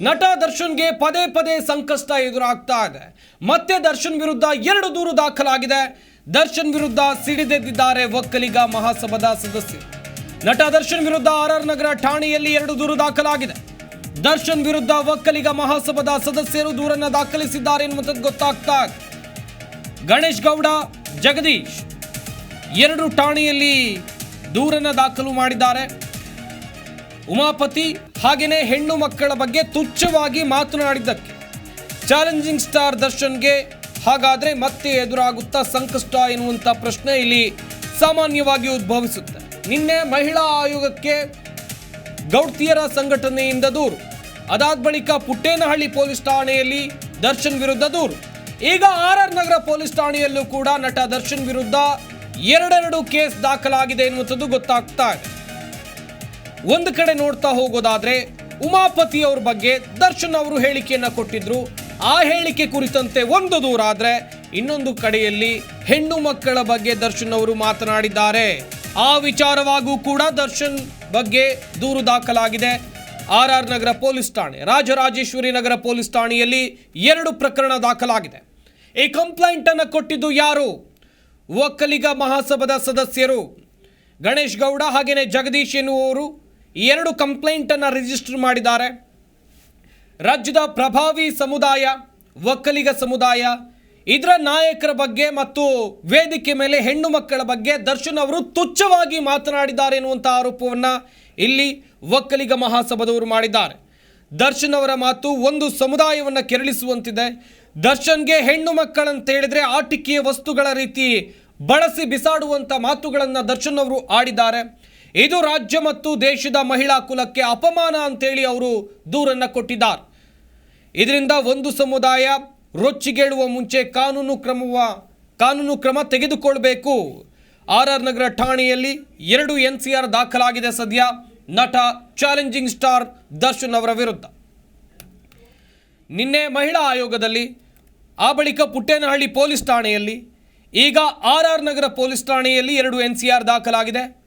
ನಟ ದರ್ಶನ್ಗೆ ಪದೇ ಪದೇ ಸಂಕಷ್ಟ ಎದುರಾಗ್ತಾ ಇದೆ. ಮತ್ತೆ ದರ್ಶನ್ ವಿರುದ್ಧ ಎರಡು ದೂರು ದಾಖಲಾಗಿದೆ. ದರ್ಶನ್ ವಿರುದ್ಧ ಸಿಡಿದೆದ್ದಿದ್ದಾರೆ ಒಕ್ಕಲಿಗ ಮಹಾಸಭಾದ ಸದಸ್ಯರು. ನಟ ದರ್ಶನ್ ವಿರುದ್ಧ ಆರ್ ಆರ್ ನಗರ ಠಾಣೆಯಲ್ಲಿ ಎರಡು ದೂರು ದಾಖಲಾಗಿದೆ. ದರ್ಶನ್ ವಿರುದ್ಧ ಒಕ್ಕಲಿಗ ಮಹಾಸಭಾದ ಸದಸ್ಯರು ದೂರನ್ನು ದಾಖಲಿಸಿದ್ದಾರೆ ಎನ್ನುವಂಥದ್ದು ಗೊತ್ತಾಗ್ತಾ ಗಣೇಶ್ ಗೌಡ, ಜಗದೀಶ್ ಎರಡು ಠಾಣೆಯಲ್ಲಿ ದೂರನ್ನು ದಾಖಲು ಮಾಡಿದ್ದಾರೆ. ಉಮಾಪತಿ ಹಾಗೆಯೇ ಹೆಣ್ಣು ಮಕ್ಕಳ ಬಗ್ಗೆ ತುಚ್ಛವಾಗಿ ಮಾತನಾಡಿದ್ದಕ್ಕೆ. ಚಾಲೆಂಜಿಂಗ್ ಸ್ಟಾರ್ ದರ್ಶನ್ಗೆ ಹಾಗಾದರೆ ಮತ್ತೆ ಎದುರಾಗುತ್ತಾ ಸಂಕಷ್ಟ ಎನ್ನುವಂಥ ಪ್ರಶ್ನೆ ಇಲ್ಲಿ ಸಾಮಾನ್ಯವಾಗಿ ಉದ್ಭವಿಸುತ್ತೆ. ನಿನ್ನೆ ಮಹಿಳಾ ಆಯೋಗಕ್ಕೆ ಗೌಡ್ತಿಯರ ಸಂಘಟನೆಯಿಂದ ದೂರು. ಅದಾದ ಬಳಿಕ ಪುಟ್ಟೇನಹಳ್ಳಿ ಪೊಲೀಸ್ ಠಾಣೆಯಲ್ಲಿ ದರ್ಶನ್ ವಿರುದ್ಧ ದೂರು. ಈಗ ಆರ್ ಆರ್ ನಗರ ಪೊಲೀಸ್ ಠಾಣೆಯಲ್ಲೂ ಕೂಡ ನಟ ದರ್ಶನ್ ವಿರುದ್ಧ ಎರಡೆರಡು ಕೇಸ್ ದಾಖಲಾಗಿದೆ ಎನ್ನುವಂಥದ್ದು ಗೊತ್ತಾಗ್ತಾ ಇದೆ. ಒಂದು ಕಡೆ ನೋಡ್ತಾ ಹೋಗೋದಾದ್ರೆ ಉಮಾಪತಿ ಅವ್ರ ಬಗ್ಗೆ ದರ್ಶನ್ ಅವರು ಹೇಳಿಕೆಯನ್ನ ಕೊಟ್ಟಿದ್ರು. ಆ ಹೇಳಿಕೆ ಕುರಿತಂತೆ ಒಂದು ದೂರ ಆದ್ರೆ ಇನ್ನೊಂದು ಕಡೆಯಲ್ಲಿ ಹೆಣ್ಣು ಮಕ್ಕಳ ಬಗ್ಗೆ ದರ್ಶನ್ ಅವರು ಮಾತನಾಡಿದ್ದಾರೆ. ಆ ವಿಚಾರವಾಗೂ ಕೂಡ ದರ್ಶನ್ ಬಗ್ಗೆ ದೂರು ದಾಖಲಾಗಿದೆ. ಆರ್ ಆರ್ ನಗರ ಪೊಲೀಸ್ ಠಾಣೆ, ರಾಜರಾಜೇಶ್ವರಿ ನಗರ ಪೊಲೀಸ್ ಠಾಣೆಯಲ್ಲಿ ಎರಡು ಪ್ರಕರಣ ದಾಖಲಾಗಿದೆ. ಈ ಕಂಪ್ಲೇಂಟ್ ಅನ್ನು ಕೊಟ್ಟಿದ್ದು ಯಾರು? ಒಕ್ಕಲಿಗ ಮಹಾಸಭಾದ ಸದಸ್ಯರು. ಗಣೇಶ್ ಗೌಡ ಹಾಗೆಯೇ ಜಗದೀಶ್ ಎನ್ನುವವರು ಎರಡು ಕಂಪ್ಲೇಂಟನ್ನು ರಿಜಿಸ್ಟರ್ ಮಾಡಿದ್ದಾರೆ. ರಾಜ್ಯದ ಪ್ರಭಾವಿ ಸಮುದಾಯ, ಒಕ್ಕಲಿಗ ಸಮುದಾಯ, ಇದರ ನಾಯಕರ ಬಗ್ಗೆ ಮತ್ತು ವೇದಿಕೆ ಮೇಲೆ ಹೆಣ್ಣು ಮಕ್ಕಳ ಬಗ್ಗೆ ದರ್ಶನ್ ಅವರು ತುಚ್ಛವಾಗಿ ಮಾತನಾಡಿದ್ದಾರೆ ಎನ್ನುವಂಥ ಆರೋಪವನ್ನು ಇಲ್ಲಿ ಒಕ್ಕಲಿಗ ಮಹಾಸಭಾದವರು ಮಾಡಿದ್ದಾರೆ. ದರ್ಶನ್ ಅವರ ಮಾತು ಒಂದು ಸಮುದಾಯವನ್ನು ಕೆರಳಿಸುವಂತಿದೆ. ದರ್ಶನ್ಗೆ ಹೆಣ್ಣು ಮಕ್ಕಳಂತ ಹೇಳಿದ್ರೆ ಆಟಿಕೆಯ ವಸ್ತುಗಳ ರೀತಿ ಬಳಸಿ ಬಿಸಾಡುವಂಥ ಮಾತುಗಳನ್ನು ದರ್ಶನ್ ಅವರು ಆಡಿದ್ದಾರೆ. ಇದು ರಾಜ್ಯ ಮತ್ತು ದೇಶದ ಮಹಿಳಾ ಕುಲಕ್ಕೆ ಅಪಮಾನ ಅಂತೇಳಿ ಅವರು ದೂರನ್ನು ಕೊಟ್ಟಿದ್ದಾರೆ. ಇದರಿಂದ ಒಂದು ಸಮುದಾಯ ರೊಚ್ಚಿಗೇಳುವ ಮುಂಚೆ ಕಾನೂನು ಕ್ರಮವ, ಕಾನೂನು ಕ್ರಮ ತೆಗೆದುಕೊಳ್ಬೇಕು. ಆರ್ ಆರ್ ನಗರ ಠಾಣೆಯಲ್ಲಿ ಎರಡು ಎನ್ ಸಿ ಆರ್ ದಾಖಲಾಗಿದೆ ಸದ್ಯ, ನಟ ಚಾಲೆಂಜಿಂಗ್ ಸ್ಟಾರ್ ದರ್ಶನ್ ಅವರ ವಿರುದ್ಧ. ನಿನ್ನೆ ಮಹಿಳಾ ಆಯೋಗದಲ್ಲಿ, ಆ ಬಳಿಕ ಪುಟ್ಟೇನಹಳ್ಳಿ ಪೊಲೀಸ್ ಠಾಣೆಯಲ್ಲಿ, ಈಗ ಆರ್ ಆರ್ ನಗರ ಪೊಲೀಸ್ ಠಾಣೆಯಲ್ಲಿ ಎರಡು ಎನ್ ಸಿ ಆರ್ ದಾಖಲಾಗಿದೆ.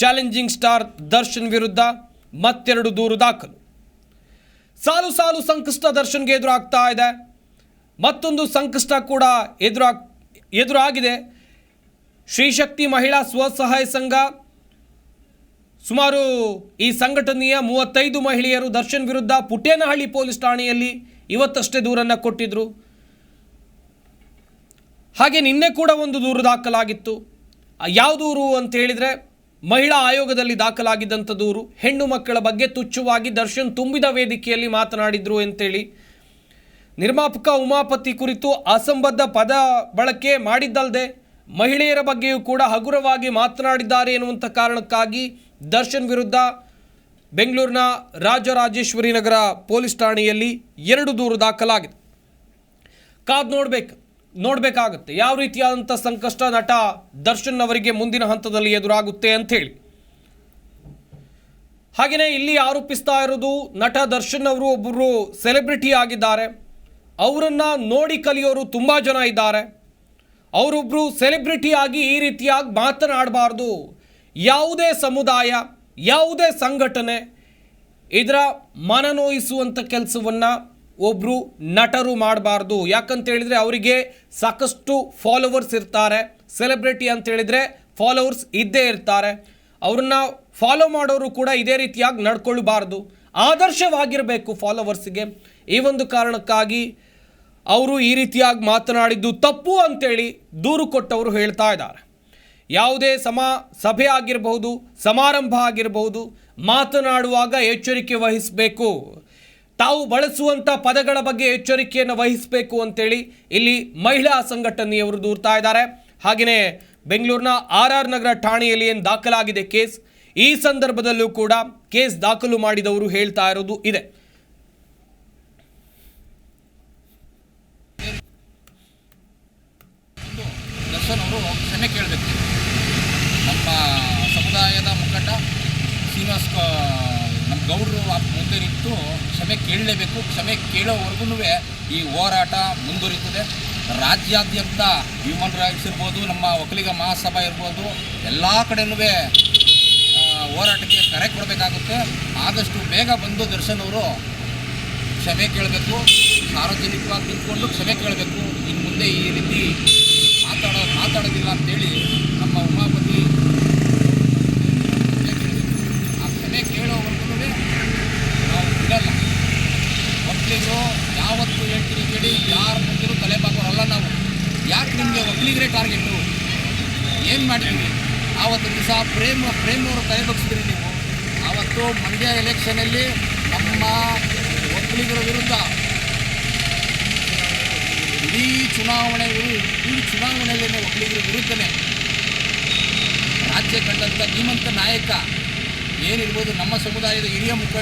ಚಾಲೆಂಜಿಂಗ್ ಸ್ಟಾರ್ ದರ್ಶನ್ ವಿರುದ್ಧ ಮತ್ತೆರಡು ದೂರು ದಾಖಲು. ಸಾಲು ಸಾಲು ಸಂಕಷ್ಟ ದರ್ಶನ್ಗೆ ಎದುರಾಗ್ತಾ ಇದೆ. ಮತ್ತೊಂದು ಸಂಕಷ್ಟ ಕೂಡ ಎದುರಾಗ್ ಎದುರಾಗಿದೆ. ಶ್ರೀಶಕ್ತಿ ಮಹಿಳಾ ಸ್ವಸಹಾಯ ಸಂಘ. ಸುಮಾರು ಈ ಸಂಘಟನೆಯ ಮೂವತ್ತೈದು ಮಹಿಳೆಯರು ದರ್ಶನ್ ವಿರುದ್ಧ ಪುಟೇನಹಳ್ಳಿ ಪೊಲೀಸ್ ಠಾಣೆಯಲ್ಲಿ ಇವತ್ತಷ್ಟೇ ದೂರನ್ನು ಕೊಟ್ಟಿದ್ದರು ಹಾಗೆ ನಿನ್ನೆ ಕೂಡ ಒಂದು ದೂರು ದಾಖಲಾಗಿತ್ತು. ಯಾವ ದೂರು ಅಂತ ಹೇಳಿದರೆ ಮಹಿಳಾ ಆಯೋಗದಲ್ಲಿ ದಾಖಲಾಗಿದ್ದಂಥ ದೂರು ಹೆಣ್ಣು ಮಕ್ಕಳ ಬಗ್ಗೆ ತುಚ್ಛವಾಗಿ ದರ್ಶನ್ ತುಂಬಿದ ವೇದಿಕೆಯಲ್ಲಿ ಮಾತನಾಡಿದ್ರು ಅಂತೇಳಿ. ನಿರ್ಮಾಪಕ ಉಮಾಪತಿ ಕುರಿತು ಅಸಂಬದ್ಧ ಪದ ಬಳಕೆ ಮಾಡಿದ್ದಲ್ಲದೆ ಮಹಿಳೆಯರ ಬಗ್ಗೆಯೂ ಕೂಡ ಹಗುರವಾಗಿ ಮಾತನಾಡಿದ್ದಾರೆ ಎನ್ನುವಂಥ ಕಾರಣಕ್ಕಾಗಿ ದರ್ಶನ್ ವಿರುದ್ಧ ಬೆಂಗಳೂರಿನ ರಾಜರಾಜೇಶ್ವರಿ ನಗರ ಪೊಲೀಸ್ ಠಾಣೆಯಲ್ಲಿ ಎರಡು ದೂರು ದಾಖಲಾಗಿದೆ. ಕಾದ್ ನೋಡ್ಬೇಕು. ನೋಡಬೇಕಾಗುತ್ತೆ. ಯಾವ ರೀತಿಯಾದಂಥ ಸಂಕಷ್ಟ ನಟ ದರ್ಶನ್ ಅವರಿಗೆ ಮುಂದಿನ ಹಂತದಲ್ಲಿ ಎದುರಾಗುತ್ತೆ ಅಂಥೇಳಿ. ಹಾಗೆಯೇ ಇಲ್ಲಿ ಆರೋಪಿಸ್ತಾ ಇರೋದು ನಟ ದರ್ಶನ್ ಅವರು ಒಬ್ಬರು ಸೆಲೆಬ್ರಿಟಿ ಆಗಿದ್ದಾರೆ. ಅವರನ್ನು ನೋಡಿ ಕಲಿಯೋರು ತುಂಬ ಜನ ಇದ್ದಾರೆ. ಅವರೊಬ್ಬರು ಸೆಲೆಬ್ರಿಟಿ ಆಗಿ ಈ ರೀತಿಯಾಗಿ ಮಾತನಾಡಬಾರ್ದು. ಯಾವುದೇ ಸಮುದಾಯ, ಯಾವುದೇ ಸಂಘಟನೆ ಇದರ ಮನನೋಯಿಸುವಂಥ ಕೆಲಸವನ್ನು ಒಬ್ಬರು ನಟರು ಮಾಡಬಾರ್ದು. ಯಾಕಂತ ಹೇಳಿದರೆ ಅವರಿಗೆ ಸಾಕಷ್ಟು ಫಾಲೋವರ್ಸ್ ಇರ್ತಾರೆ. ಸೆಲೆಬ್ರಿಟಿ ಅಂತ ಹೇಳಿದರೆ ಫಾಲೋವರ್ಸ್ ಇದ್ದೇ ಇರ್ತಾರೆ. ಅವ್ರನ್ನ ಫಾಲೋ ಮಾಡೋರು ಕೂಡ ಇದೇ ರೀತಿಯಾಗಿ ನಡ್ಕೊಳ್ಬಾರ್ದು. ಆದರ್ಶವಾಗಿರಬೇಕು ಫಾಲೋವರ್ಸ್ಗೆ ಈ ಒಂದು ಕಾರಣಕ್ಕಾಗಿ ಅವರು ಈ ರೀತಿಯಾಗಿ ಮಾತನಾಡಿದ್ದು ತಪ್ಪು ಅಂತೇಳಿ ದೂರು ಕೊಟ್ಟವರು ಹೇಳ್ತಾ ಇದ್ದಾರೆ. ಯಾವುದೇ ಸಮ ಸಭೆ ಆಗಿರಬಹುದು, ಸಮಾರಂಭ ಆಗಿರಬಹುದು, ಮಾತನಾಡುವಾಗ ಎಚ್ಚರಿಕೆ ವಹಿಸಬೇಕು. ತಾವು ಬಳಸುವಂಥ ಪದಗಳ ಬಗ್ಗೆ ಎಚ್ಚರಿಕೆಯನ್ನು ವಹಿಸಬೇಕು ಅಂತೇಳಿ ಇಲ್ಲಿ ಮಹಿಳಾ ಸಂಘಟನೆಯವರು ದೂರ್ತಾ ಇದ್ದಾರೆ. ಹಾಗೆಯೇ ಬೆಂಗಳೂರಿನ ಆರ್ ಆರ್ ನಗರ ಠಾಣೆಯಲ್ಲಿ ಏನು ದಾಖಲಾಗಿದೆ ಕೇಸ್? ಈ ಸಂದರ್ಭದಲ್ಲೂ ಕೂಡ ಕೇಸ್ ದಾಖಲು ಮಾಡಿದವರು ಹೇಳ್ತಾ ಇರೋದು ಇದೆ. ಕೇಳಬೇಕು. ನಮ್ಮ ಸಮುದಾಯದ ಮುಖಂಡ ಶ್ರೀನಿವಾಸ್ ನಮ್ಮ ಗೌಡರು ಮುಂದೆ ನಿಂತು ಕ್ಷಮೆ ಕೇಳಲೇಬೇಕು, ಕ್ಷಮೆ ಕೇಳೋವರೆಗೂ ಈ ಹೋರಾಟ ಮುಂದುವರಿತದೆ. ರಾಜ್ಯಾದ್ಯಂತ ಹ್ಯೂಮನ್ ರೈಟ್ಸ್ ಇರ್ಬೋದು ನಮ್ಮ ಒಕ್ಕಲಿಗ ಮಹಾಸಭಾ ಇರ್ಬೋದು, ಎಲ್ಲ ಕಡೆಯೂ ಹೋರಾಟಕ್ಕೆ ಕರೆ ಕೊಡಬೇಕಾಗುತ್ತೆ. ಆದಷ್ಟು ಬೇಗ ಬಂದು ದರ್ಶನ್ ಅವರು ಕ್ಷಮೆ ಕೇಳಬೇಕು, ಸಾರ್ವಜನಿಕವಾಗಿ ನಿಂತ್ಕೊಂಡು ಕ್ಷಮೆ ಕೇಳಬೇಕು. ಇನ್ನು ಮುಂದೆ ಈ ರೀತಿ ಮಾತಾಡೋ ಮಾತಾಡೋದಿಲ್ಲ ಅಂತೇಳಿ ನಮ್ಮ ಉಮಾಪತಿ ಕ್ಷಮೆ ಕೇಳಬೇಕು. ಆ ಕ್ಷಮೆ ಕೇಳೋವರೆಗೂ ನಾವು ಬಿಡಲ್ಲ ಒಕ್ಕಲಿಗರು ಯಾವತ್ತು ಹೇಳ್ತೀನಿ ಕೇಳಿ, ಯಾರ ಮುಂದಿರು ತಲೆ ಬಾಕೋರಲ್ಲ ನಾವು. ಯಾಕೆ ನಿಮಗೆ ಒಕ್ಕಲಿಗರೇ ಟಾರ್ಗೆಟು ಏನು ಮಾಡಿದ್ವಿ ಆವತ್ತು ದಿವಸ ಪ್ರೇಮ, ಪ್ರೇಮವ್ರು ತಲೆ ಬಗ್ಸಿದ್ರಿ ನೀವು. ಆವತ್ತು ಮಂಡ್ಯ ಎಲೆಕ್ಷನಲ್ಲಿ ನಮ್ಮ ಒಕ್ಕಲಿಗರ ವಿರುದ್ಧ ಇಡೀ ಚುನಾವಣೆ ಈ ಚುನಾವಣೆಯಲ್ಲೇ ಒಕ್ಕಲಿಗರ ವಿರುದ್ಧನೇ. ರಾಜ್ಯ ಕಂಡಂಥ ಧೀಮಂತ ನಾಯಕ ಏನಿರ್ಬೋದು ನಮ್ಮ ಸಮುದಾಯದ ಹಿರಿಯ ಮುಖಂಡ